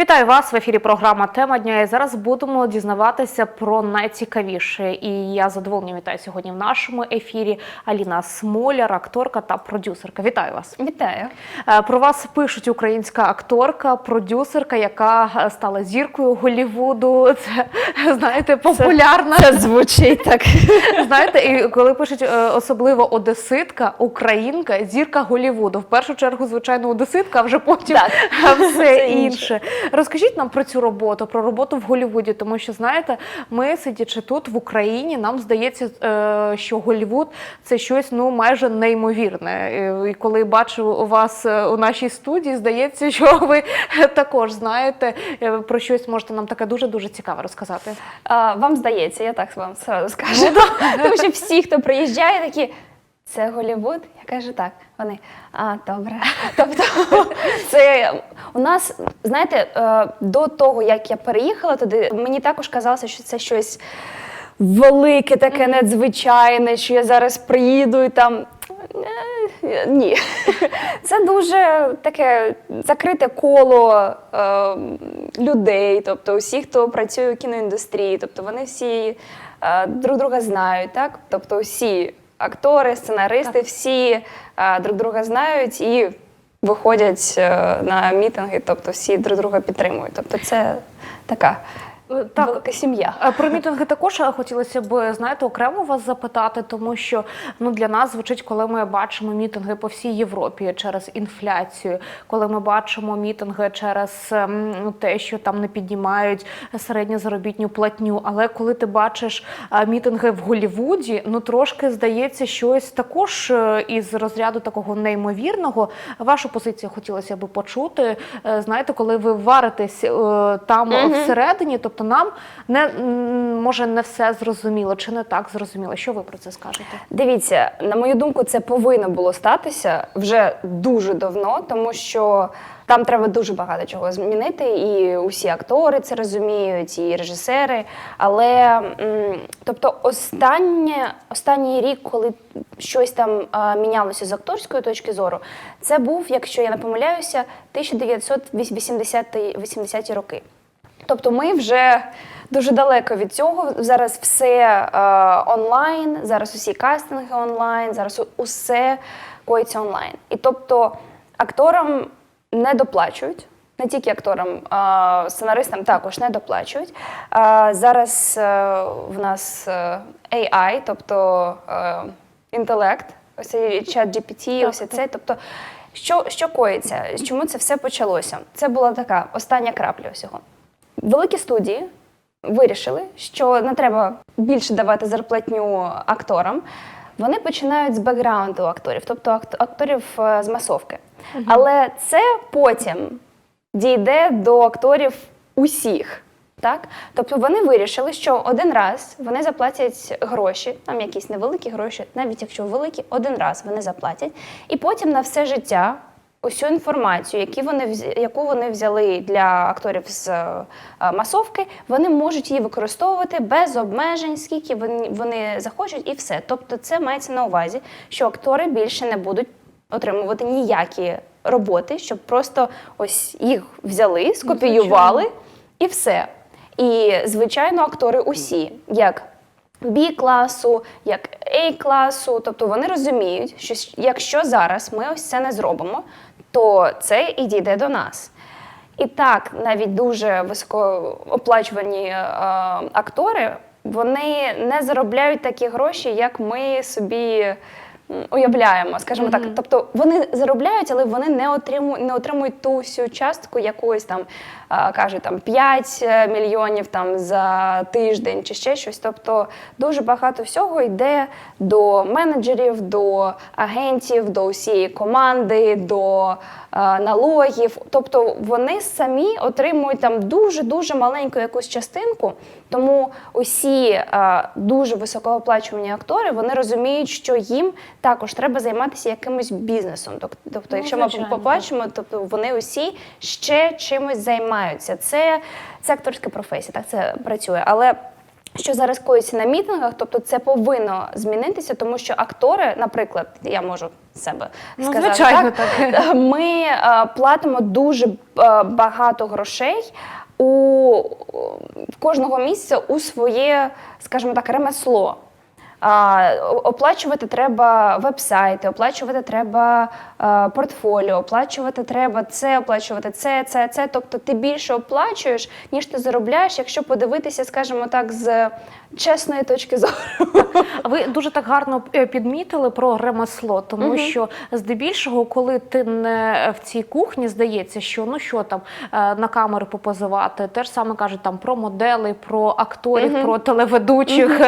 Вітаю вас в ефірі. Програма Тема дня. І зараз будемо дізнаватися про найцікавіше. І я з задоволенням вітаю сьогодні в нашому ефірі Аліна Смоляр, акторка та продюсерка. Вітаю вас. Вітаю. Е, Про вас пишуть українська акторка, продюсерка, яка е, стала зіркою Голлівуду. Це знаєте, популярна. Це звучить так. Знаєте, і коли пишуть е, особливо одеситка, українка, зірка Голлівуду. В першу чергу, звичайно, одеситка, а вже потім Так. все інше. Розкажіть нам про цю роботу, про роботу в Голлівуді, тому що знаєте, ми сидячи тут в Україні, нам здається, е, що Голлівуд це щось ну майже неймовірне. Е, І коли бачу вас е, у нашій студії, здається, що ви також знаєте про щось можете нам таке дуже дуже цікаве розказати. А, вам здається, я так вам сразу скажу. Тому що всі, хто приїжджає, такі. Це Голлівуд? Я кажу так. Вони а добре. Тобто, це у нас, знаєте, е, до того як я переїхала туди, мені також казалося, що це щось велике, таке надзвичайне, що я зараз приїду і там. е, Ні, це дуже таке закрите коло е, людей, тобто усі, хто працює у кіноіндустрії, тобто вони всі е, друг друга знають, так? Тобто усі актори, сценаристи, всі е, друг друга знають і виходять е, на мітинги, тобто всі друг друга підтримують. Тобто це така Так, велика сім'я. Про мітинги також е, хотілося б знаєте окремо вас запитати, тому що ну для нас звучить, коли ми бачимо мітинги по всій Європі через інфляцію, коли ми бачимо мітинги через ем, ну, те, що там не піднімають середню заробітню платню. Але коли ти бачиш е, мітинги в Голлівуді, ну трошки здається щось також е, із розряду такого неймовірного. Вашу позицію хотілося б почути. Знаєте, коли ви варитесь там Мгм. всередині, тобто нам не може не все зрозуміло чи не так зрозуміло. Що ви про це скажете? Дивіться, на мою думку, це повинно було статися вже дуже давно, тому що там треба дуже багато чого змінити, і усі актори це розуміють, і режисери. Але тобто, останнє, останній рік, коли щось там а, мінялося з акторської точки зору, це був, якщо я не помиляюся, 1980-ті 80-ті роки. Тобто ми вже дуже далеко від цього. Зараз все е, онлайн, зараз усі кастинги онлайн, зараз усе коїться онлайн. І тобто акторам не доплачують. Не тільки акторам, а сценаристам також не доплачують. А, зараз е, в нас е, AI, тобто е, інтелект, ось чат GPT, ось це. Тобто, що, що коїться? Чому це все почалося? Це була така остання крапля всього. Великі студії вирішили, що не треба більше давати зарплатню акторам. Вони починають з бекграунду акторів, тобто акторів е, з масовки. Але це потім дійде до акторів усіх. Так? Тобто вони вирішили, що один раз вони заплатять гроші, там якісь невеликі гроші, навіть якщо великі, один раз вони заплатять, і потім на все життя усю інформацію, які вони яку вони взяли для акторів з е, масовки, вони можуть її використовувати без обмежень, скільки вони, вони захочуть, і все. Тобто, це мається на увазі, що актори більше не будуть отримувати ніякі роботи, щоб просто ось їх взяли, скопіювали і все. І звичайно, актори усі, як B-класу, як A-класу, тобто вони розуміють, що якщо зараз ми ось це не зробимо, то це і дійде до нас. І так, навіть дуже високооплачувані е, актори, вони не заробляють такі гроші, як ми собі уявляємо, скажімо так. Тобто вони заробляють, але вони не отримують, не отримують ту всю частку якоїсь там, каже там 5 мільйонів там за тиждень чи ще щось. Тобто дуже багато всього йде до менеджерів, до агентів, до усієї команди, до е, налогів. Тобто вони самі отримують там дуже дуже маленьку якусь частинку. Тому усі е, дуже високооплачувані актори вони розуміють, що їм також треба займатися якимось бізнесом. Тоб- Тобто, якщо ми побачимо, тобто вони усі ще чимось займаються. Це, це акторська професія, так це працює. Але що зараз коїться на мітингах, тобто це повинно змінитися, тому що актори, наприклад, я можу себе Ну, сказати, звичайно, так, так. ми е, платимо дуже е, багато грошей у в кожного місця у своє, скажімо так, ремесло. А, оплачувати треба веб-сайти, оплачувати треба е, портфоліо, оплачувати треба це, оплачувати це, це, це. Тобто ти більше оплачуєш, ніж ти заробляєш, якщо подивитися, скажімо так, з чесної точки зору. Ви дуже так гарно е, підмітили про ремесло, тому Мгм. що здебільшого, коли ти не в цій кухні, здається, що ну що там е, на камери попозивати, те ж саме кажуть там про моделей, про акторів, Мгм. про телеведучих.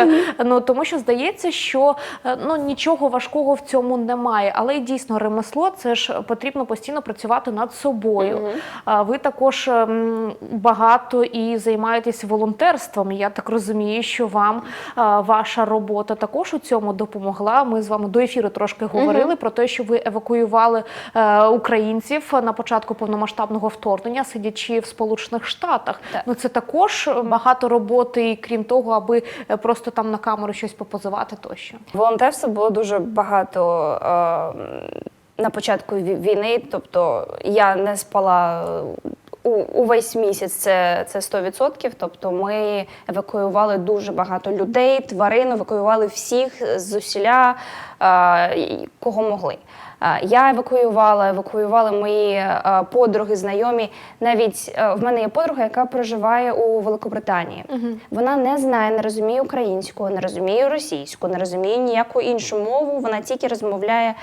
Ну тому що здається, що е, ну нічого важкого в цьому немає. Але дійсно ремесло це ж потрібно постійно працювати над собою. Мгм. А Ви також ем, багато і займаєтесь волонтерством. Я так розумію, що вам ваша робота також у цьому допомогла. Ми з вами до ефіру трошки говорили про те, що ви евакуювали е, українців на початку повномасштабного вторгнення, сидячи в Сполучених Штатах. Так. Ну це також багато роботи, і крім того, аби е, просто там на камеру щось попозивати тощо. Волонтерства було дуже багато е, на початку війни. Тобто я не спала е, у, увесь місяць, це, це 100%. Тобто ми евакуювали дуже багато людей, тварин, евакуювали всіх з усіля, е, кого могли. Е, Я евакуювала, евакуювали мої подруги, знайомі. Навіть в мене є подруга, яка проживає у Великобританії. Вона не знає, не розуміє українську, не розуміє російську, не розуміє ніяку іншу мову. Вона тільки розмовляє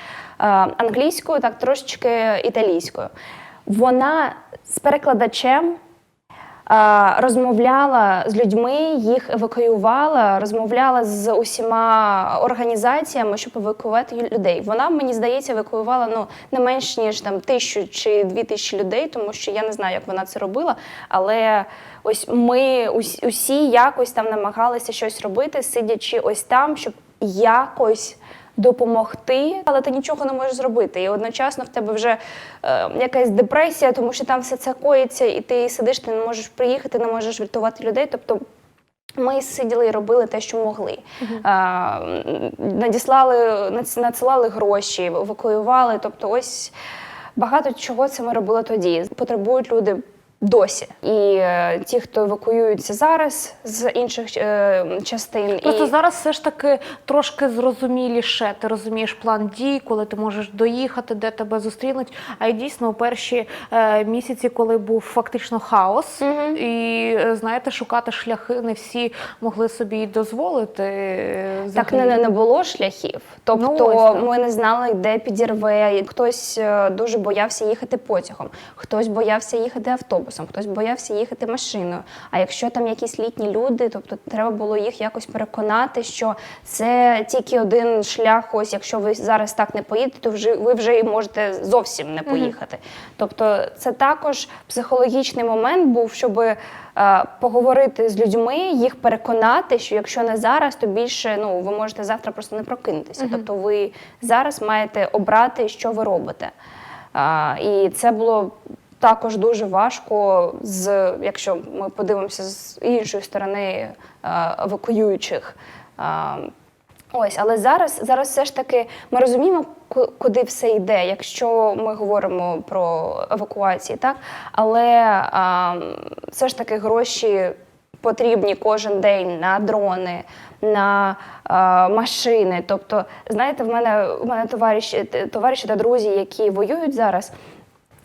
англійською, так трошечки італійською. Вона з перекладачем е, розмовляла з людьми, їх евакуювала, розмовляла з усіма організаціями, щоб евакуювати людей. Вона, мені здається, евакуювала ну, не менш ніж там тисячу чи дві тисячі людей, тому що я не знаю, як вона це робила. Але ось ми усі якось там намагалися щось робити, сидячи ось там, щоб якось допомогти, але ти нічого не можеш зробити. І одночасно в тебе вже е, якась депресія, тому що там все це коїться, і ти сидиш, ти не можеш приїхати, не можеш врятувати людей. Тобто ми сиділи і робили те, що могли. А, м, надіслали, надсилали гроші, евакуювали. Тобто, ось багато чого це ми робили тоді. Потребують люди. Досі і е, ті, хто евакуюються зараз з інших е, частин, Просто і зараз все ж таки трошки зрозуміліше. Ти розумієш план дій, коли ти можеш доїхати, де тебе зустрінуть. А й дійсно у перші е, місяці, коли був фактично хаос, Мгм. і е, знаєте, шукати шляхи не всі могли собі дозволити. е, Так не, не було шляхів. Тобто Ну, ось ми не знали, де підірве. Хтось е, дуже боявся їхати потягом, хтось боявся їхати автобусом, хтось боявся їхати машиною. А якщо там якісь літні люди, тобто треба було їх якось переконати, що це тільки один шлях. Ось якщо ви зараз так не поїдете, то вже ви вже і можете зовсім не поїхати. Тобто, це також психологічний момент був, щоб е, поговорити з людьми, їх переконати, що якщо не зараз, то більше ну ви можете завтра просто не прокинутися. Тобто, ви зараз маєте обрати, що ви робите. А, і це було також дуже важко, з якщо ми подивимося з іншої сторони е, евакуюючих. Ось, але зараз, зараз все ж таки ми розуміємо, куди все йде, якщо ми говоримо про евакуації, так? Але а, все ж таки гроші потрібні кожен день на дрони, на а, машини. Тобто, знаєте, в мене в мене товариші, товариші та друзі, які воюють зараз.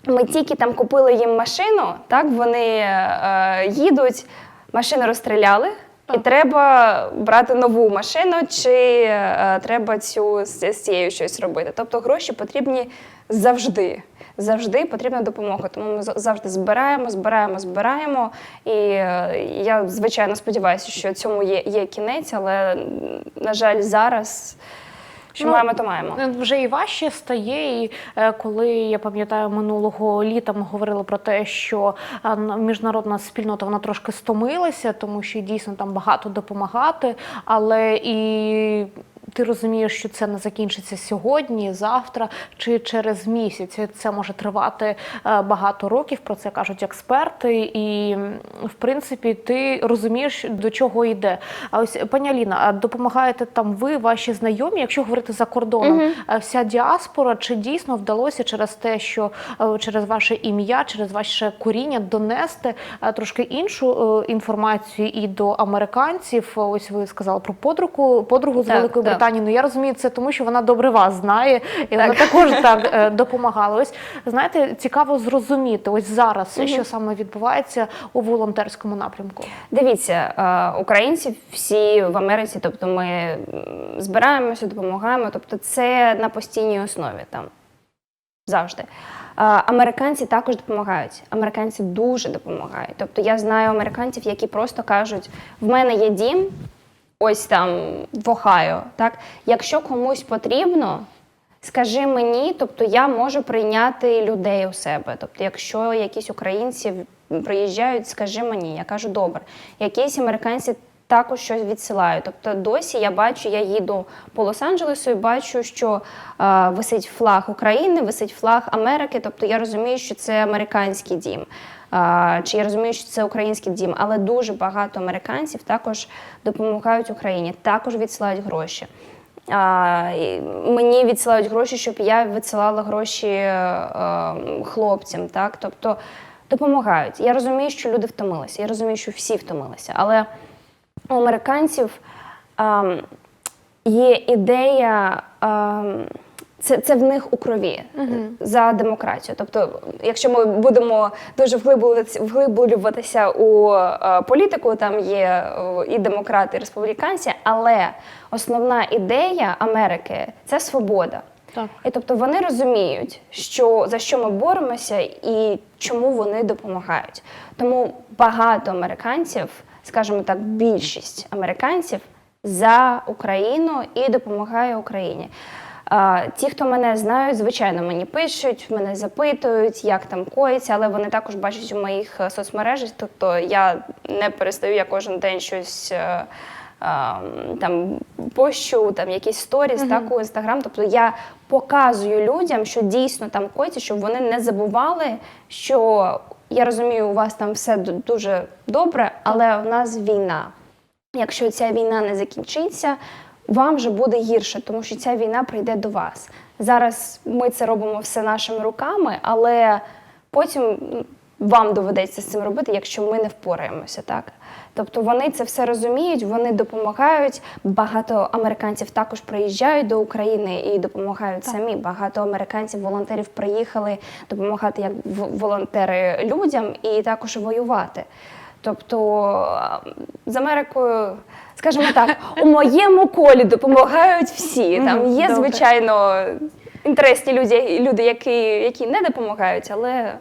Ми тільки там купили їм машину, так вони е, їдуть, машину розстріляли, і треба брати нову машину, чи е, треба цю з, з цією щось робити. Тобто гроші потрібні завжди. Завжди потрібна допомога. Тому ми завжди збираємо, збираємо, збираємо. І е, я звичайно сподіваюся, що цьому є, є кінець, але на жаль, зараз що Ну, маємо, то маємо. Е, Вже і важче стає. І е, коли я пам'ятаю минулого літа, ми говорили про те, що е, міжнародна спільнота вона трошки стомилася, тому що дійсно там багато допомагати, але і. Ти розумієш, що це не закінчиться сьогодні, завтра чи через місяць. Це може тривати е, багато років. Про це кажуть експерти, і в принципі ти розумієш до чого йде. А ось пані Аліна, а допомагаєте там ви, ваші знайомі, якщо говорити за кордоном, е, вся діаспора, чи дійсно вдалося через те, що е, через ваше ім'я, через ваше коріння донести трошки іншу інформацію і до американців? Ось ви сказали про подругу, подругу з Так, Великої так. Британії. Ну я розумію, це тому, що вона добре вас знає, і вона також так е, допомагала. Ось знаєте, цікаво зрозуміти ось зараз, що саме відбувається у волонтерському напрямку. Дивіться, е, українці всі в Америці, тобто ми збираємося, допомагаємо. Тобто, це на постійній основі там завжди. Е, Американці також допомагають. Американці дуже допомагають. Тобто я знаю американців, які просто кажуть: в мене є дім, ось там в Ohio, так якщо комусь потрібно. Скажи мені, тобто я можу прийняти людей у себе. Тобто, якщо якісь українці приїжджають, скажи мені, я кажу, добре. Якісь американці також щось відсилають. Тобто досі я бачу, я їду по Лос-Анджелесу і бачу, що е, висить флаг України, висить флаг Америки. Тобто я розумію, що це американський дім. А, Чи я розумію, що це український дім, але дуже багато американців також допомагають Україні, також відсилають гроші. А, мені відсилають гроші, щоб я відсилала гроші е, хлопцям. Так? Тобто допомагають. Я розумію, що люди втомилися. Я розумію, що всі втомилися. Але у американців ем, є ідея. ем, це, це в них у крові за демократію. Тобто, якщо ми будемо дуже вглиблюватися у е, політику, там є е, і демократи, і республіканці, але основна ідея Америки це свобода. Так. І тобто вони розуміють, що за що ми боремося і чому вони допомагають. Тому багато американців, скажімо так, більшість американців за Україну і допомагає Україні. Ті, хто мене знають, звичайно, мені пишуть, мене запитують, як там коїться, але вони також бачать у моїх е, соцмережах. Тобто я не перестаю, я кожен день щось е, там пощу, там якісь сторіс, так у інстаграм. Тобто я показую людям, що дійсно там коїться, щоб вони не забували, що я розумію, у вас там все дуже добре, але у нас війна. Якщо ця війна не закінчиться, вам вже буде гірше, тому що ця війна прийде до вас. Зараз ми це робимо все нашими руками, але потім вам доведеться з цим робити, якщо ми не впораємося, так? Тобто вони це все розуміють, вони допомагають. Багато американців також приїжджають до України і допомагають самі. Багато американців, волонтерів приїхали допомагати як волонтери людям і також воювати. Тобто з Америкою, скажімо так, у моєму колі допомагають всі. Там є, звичайно, інтересні люди, люди які, які не допомагають, але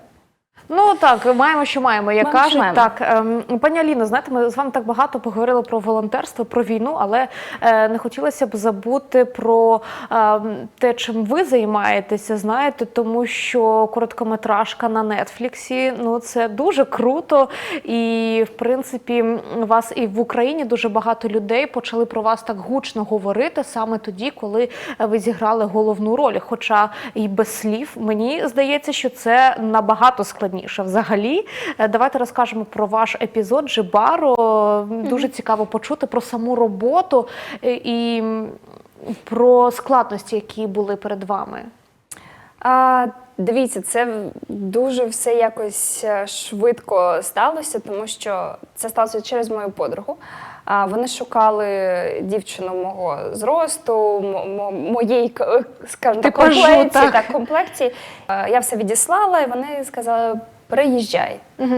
Ну так, маємо, що маємо. Як Маємо, кажуть, маємо. так ем, пані Аліно, знаєте, ми з вами так багато поговорили про волонтерство, про війну, але е, не хотілося б забути про ем, те, чим ви займаєтеся. Знаєте, тому що короткометражка на Нетфліксі ну це дуже круто. І в принципі, вас і в Україні дуже багато людей почали про вас так гучно говорити саме тоді, коли е, ви зіграли головну роль. Хоча і без слів мені здається, що це набагато складніше. Взагалі, Е, давайте розкажемо про ваш епізод Джибаро. Дуже цікаво почути про саму роботу е, і про складності, які були перед вами. А, дивіться, це дуже все якось е, швидко сталося, тому що це сталося через мою подругу. А, вони шукали дівчину мого зросту, моєї, к- скажімо так, комплекції. так. Так, комплекції. Е, Я все відіслала, і вони сказали: приїжджай. Угу.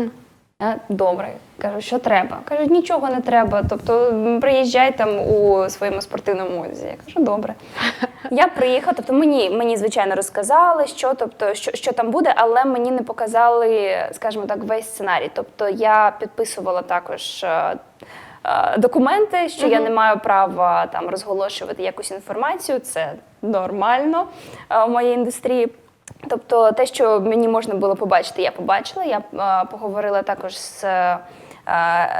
Я, Добре, кажу, що треба. Кажуть, нічого не треба. Тобто приїжджай там у своєму спортивному одязі. Я кажу, добре. Я приїхала, тобто мені, мені звичайно розказали, що, тобто, що, що там буде, але мені не показали, скажімо так, весь сценарій. Тобто я підписувала також. Е, Документи, що я не маю права там розголошувати якусь інформацію, це нормально е, в моїй індустрії. Тобто, те, що мені можна було побачити, я побачила. Я е, поговорила також з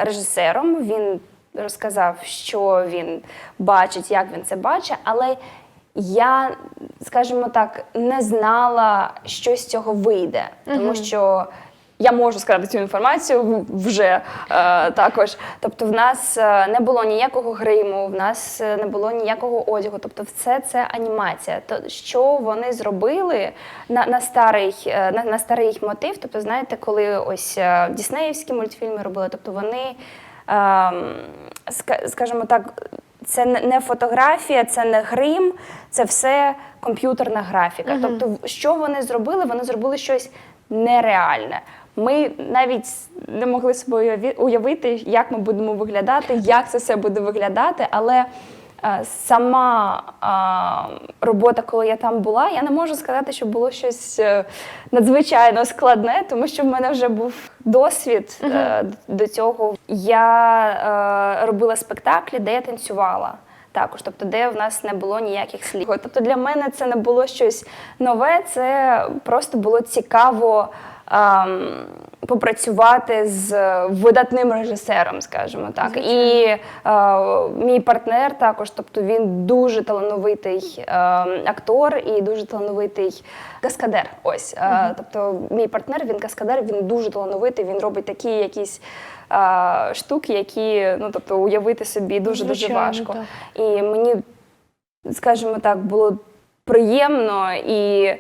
режисером. Він розказав, що він бачить, як він це бачить, але я, скажімо так, не знала, що з цього вийде, тому що. Я можу сказати цю інформацію вже е, також. Тобто, в нас е, не було ніякого гриму, в нас е, не було ніякого одягу. Тобто, все це анімація. То що вони зробили на, на старий е, на, на старий мотив? Тобто, знаєте, коли ось діснеївські мультфільми робили, тобто вони, е, скажімо так. Це не- фотографія, це не грим, це все комп'ютерна графіка. Тобто, в- що вони зробили? Вони зробили щось нереальне. Ми навіть не могли собі уяві- уявити, як ми будемо виглядати, як це все буде виглядати. Але е, сама робота, коли я там була, я не можу сказати, що було щось е, надзвичайно складне, тому що в мене вже був досвід е, до цього. Я робила спектаклі, де я танцювала. Також, тобто, де в нас не було ніяких слів. Тобто для мене це не було щось нове, це просто було цікаво попрацювати з видатним режисером, скажімо так. І е, мій партнер також, тобто він дуже талановитий ем, актор і дуже талановитий каскадер. Ось, е, тобто, мій партнер, він каскадер, він дуже талановитий, він робить такі якісь. е, Штуки, які ну тобто уявити собі дуже дуже Звичайно, важко. так. І мені, скажімо так, було приємно і е,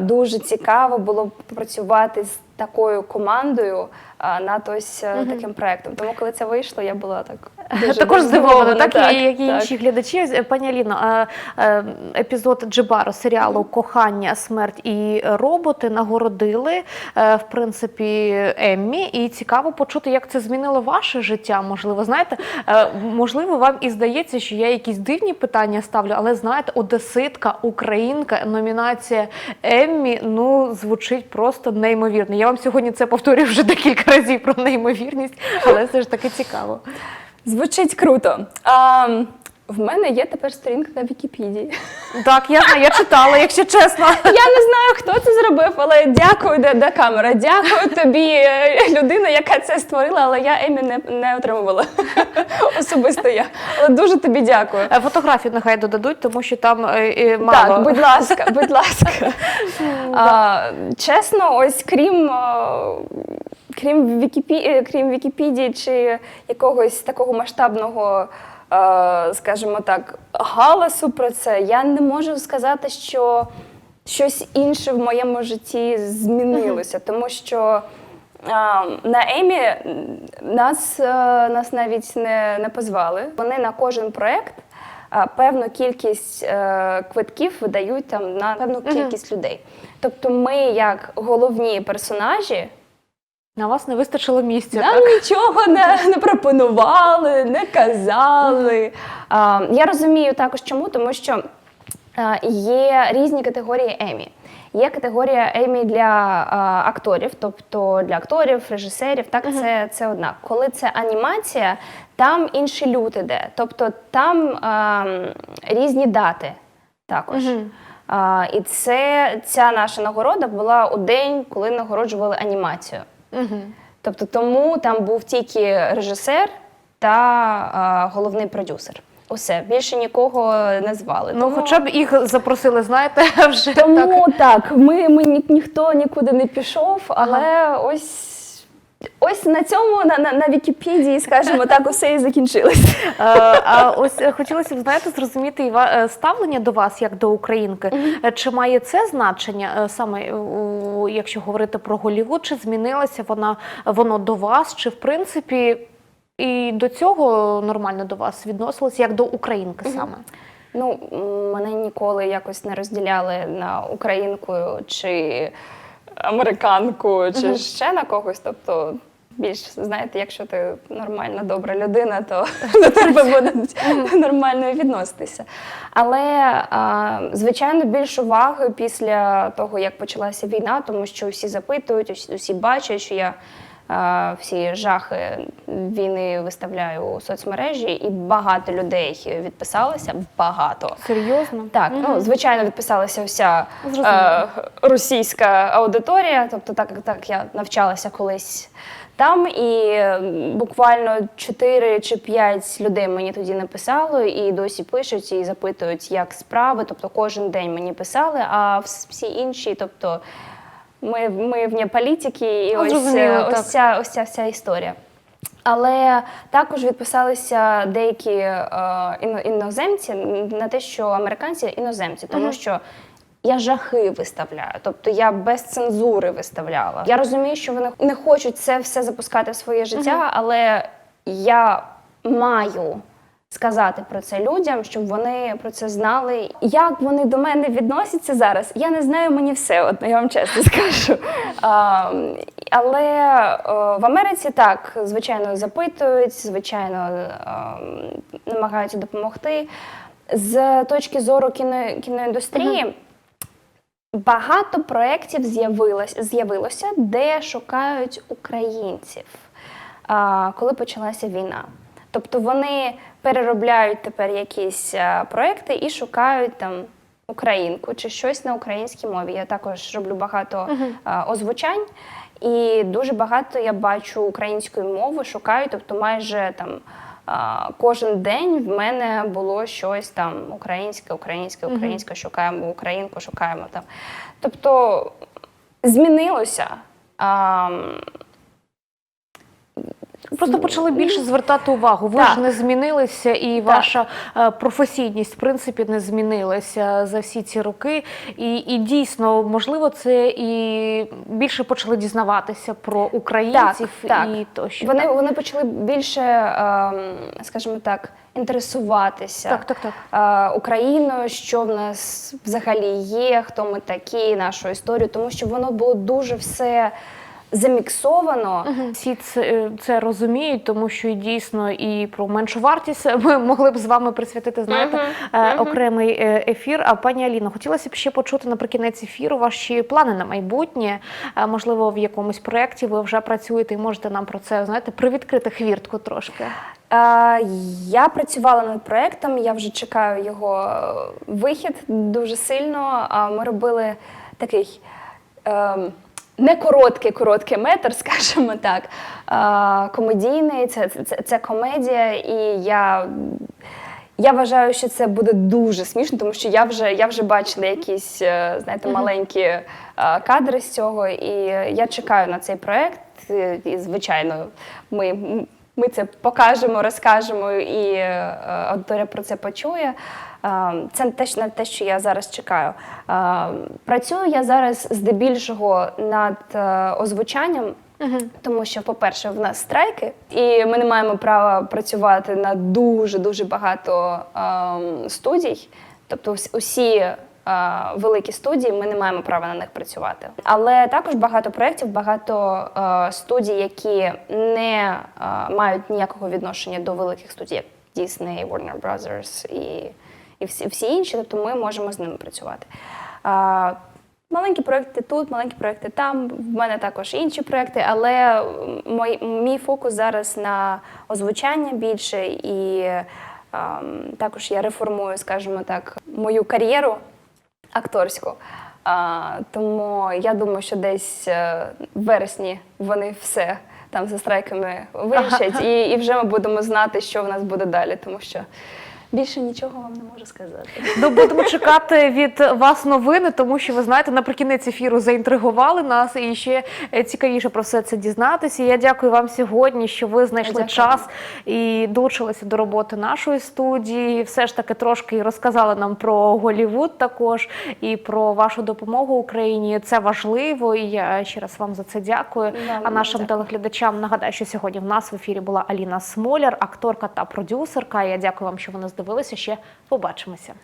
дуже цікаво було працювати з такою командою е, над ось е, таким проектом. Тому, коли це вийшло, я була так Також здивована, так, так, і, як і так. інші глядачі. Пані Аліно, е, епізод Джибаро серіалу Кохання, смерть і роботи нагородили е, в принципі Еммі. І цікаво почути, як це змінило ваше життя. Можливо, знаєте, е, можливо, вам і здається, що я якісь дивні питання ставлю, але знаєте, одеситка, українка, номінація Еммі ну звучить просто неймовірно. Я вам сьогодні це повторюю вже декілька разів про неймовірність, але все ж таки цікаво. Звучить круто. А, в мене є тепер сторінка на Вікіпедії. Так, я знаю, я читала, якщо чесно. Я не знаю, хто це зробив, але дякую, де, де камера. Дякую тобі, е, людина, яка це створила, але я Емі не, не отримувала особисто я. Але дуже тобі дякую. Е, Фотографію нехай додадуть, тому що там е, е, мало. Так, будь ласка, будь ласка. а, чесно, ось крім. а, Крім Вікіпі... крім Вікіпедії чи якогось такого масштабного, е, скажімо так, галасу про це, я не можу сказати, що щось інше в моєму житті змінилося, тому що е, на Емі нас, е, нас навіть не, не позвали. Вони на кожен проект певну кількість е, квитків видають там на певну кількість людей. Тобто, ми, як головні персонажі, На вас не вистачило місця. нам так? нічого не, не пропонували, не казали. А, я розумію також, чому, тому що а, є різні категорії Емі. Є категорія Емі для а, акторів, тобто для акторів, режисерів, так це, це одна. Коли це анімація, там інший лют іде. Тобто там а, різні дати також. А, і це ця наша нагорода була у день, коли нагороджували анімацію. Тобто тому там був тільки режисер та а, головний продюсер. Усе більше нікого не звали. Ну, хоча б їх запросили, знаєте, вже тому так, ми, ми ні, ніхто нікуди не пішов, але ось. Ось на цьому на, на, на Вікіпедії, скажімо так, усе і закінчилось. Е, А ось е, хотілося б знаєте, зрозуміти е, ставлення до вас як до українки. Чи має це значення саме якщо говорити про Голівуд, чи змінилося вона воно до вас? Чи в принципі і до цього нормально до вас відносилося як до українки саме? Ну, мене ніколи якось не розділяли на українку чи американку, чи ще на когось. Тобто, більш знаєте, якщо ти нормальна, добра людина, то до тебе будуть нормально відноситися. Але, а, звичайно, більш уваги після того, як почалася війна, тому що всі запитують, усі, усі бачать, що я. Всі жахи війни виставляю у соцмережі, і багато людей відписалося. Багато. Серйозно? Так, ну звичайно, відписалася вся е, російська аудиторія. Тобто, так так я навчалася колись там, і буквально 4 чи 5 людей мені тоді написало, і досі пишуть і запитують, як справи. Тобто, кожен день мені писали, а всі інші, тобто. Ми, ми вне політики, і Ну, ось, зрозуміло, е, так. ось, ця, ось ця вся історія. Але також відписалися деякі е, іноземці на те, що американці іноземці, тому що я жахи виставляю, тобто я без цензури виставляла. Я розумію, що вони не хочуть це все запускати в своє життя, але я маю. Сказати про це людям, щоб вони про це знали. Як вони до мене відносяться зараз, я не знаю, мені все одно, я вам чесно скажу. А, але е, в Америці так, звичайно, запитують, звичайно, а, намагаються допомогти. З точки зору кіно, кіноіндустрії. Багато проєктів з'явилось, з'явилося, де шукають українців, а, коли почалася війна. Тобто вони переробляють тепер якісь проекти і шукають там українку чи щось на українській мові. Я також роблю багато а, озвучань, і дуже багато я бачу української мови, шукаю, тобто майже там. Кожен день в мене було щось там українське, українське, українське, шукаємо українку, шукаємо там. Тобто змінилося. Просто почали більше звертати увагу. Ви Так. ж не змінилися, і ваша е, професійність, в принципі, не змінилася за всі ці роки. І, і дійсно, можливо, це і більше почали дізнаватися про українців так. і тощо. Вони, так? вони почали більше, ем, скажімо так, інтересуватися Так, так, так. е, Україною, що в нас взагалі є, хто ми такі, нашу історію, тому що воно було дуже все заміксовано. Всі це, це розуміють, тому що і дійсно і про меншу вартість ми могли б з вами присвятити, знаєте, е, окремий е, ефір. А пані Аліно, хотілося б ще почути наприкінець ефіру ваші плани на майбутнє. Е, Можливо, в якомусь проєкті ви вже працюєте і можете нам про це знаєте привідкрити хвіртку трошки. Е, Я працювала над проектом, я вже чекаю його е, вихід дуже сильно. Ми робили такий. Не короткий, короткий метр, скажімо так. е, Комедійний, це, це, це комедія, і я, я вважаю, що це буде дуже смішно, тому що я вже, я вже бачила якісь е, знаєте, маленькі е, кадри з цього, і я чекаю на цей проект. І, і, звичайно, ми, ми це покажемо, розкажемо, і е, аудиторія про це почує. Е, Це те, на те, що я зараз чекаю. Е, Працюю я зараз здебільшого над е, озвучанням. Тому що, по-перше, в нас страйки, і ми не маємо права працювати на дуже дуже багато ем, студій. Тобто, ус- усі е, великі студії, ми не маємо права на них працювати. Але також багато проєктів, багато е, студій, які не е, мають ніякого відношення до великих студій, як Disney, Warner Brothers і, і всі, всі інші. Тобто, ми можемо з ними працювати. Е, Маленькі проекти тут, маленькі проекти там. В мене також інші проекти, але мій, мій фокус зараз на озвучання більше, і ем, також я реформую, скажімо так, мою кар'єру акторську. А, тому я думаю, що десь е, в вересні вони все там за страйками вирішать, і, і вже ми будемо знати, що в нас буде далі, тому що більше нічого вам не можу сказати. Ну, будемо чекати від вас новини, тому що ви знаєте, наприкінець ефіру заінтригували нас і ще е, цікавіше про все це дізнатися. Я дякую вам сьогодні, що ви знайшли Дякую. час і долучилися до роботи нашої студії. Все ж таки трошки розказали нам про Голівуд також і про вашу допомогу Україні. Це важливо, і я ще раз вам за це дякую. Да, а нашим дякую. телеглядачам нагадаю, що сьогодні в нас в ефірі була Аліна Смоляр, акторка та продюсерка. Я дякую вам, що ви нас дивилися. Ще побачимося.